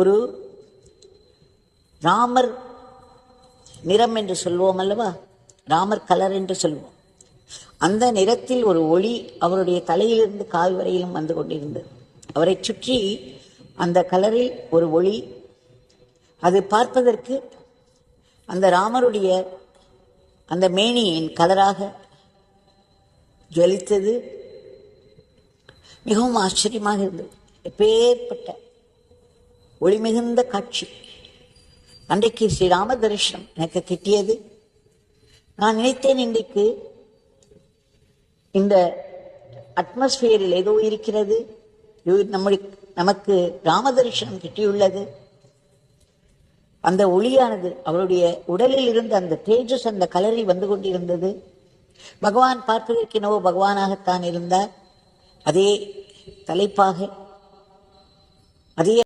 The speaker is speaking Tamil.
ஒரு ராமர் நிறம் என்று சொல்வோம் அல்லவா? ராமர் கலர் என்று சொல்வோம். அந்த நிறத்தில் ஒரு ஒளி அவருடைய தலையிலிருந்து கால் வரையிலும் வந்து கொண்டிருந்தது. அவரை சுற்றி அந்த கலரில் ஒரு ஒளி. அது பார்ப்பதற்கு அந்த ராமருடைய அந்த மேனியின் கலராக ஜொலித்தது. மிகவும் ஆச்சரியமாக இருந்தது. எப்பேற்பட்ட ஒளி மிகுந்த காட்சி. அன்றைக்கு ஸ்ரீராம தரிசனம் எனக்கு கிட்டியது. நான் நினைத்தேன் இன்றைக்கு இந்த அட்மாஸ்பியரில் ஏதோ இருக்கிறது. நம்முடைய நமக்கு ராம தரிசனம் கிட்டியுள்ளது. அந்த ஒளியானது அவருடைய உடலில் இருந்த அந்த தேஜஸ் அந்த கலரில் வந்து கொண்டிருந்தது. பகவான் பார்ப்பதற்கு என்னவோ பகவானாகத்தான் இருந்தார். அதே தலைப்பாக அதே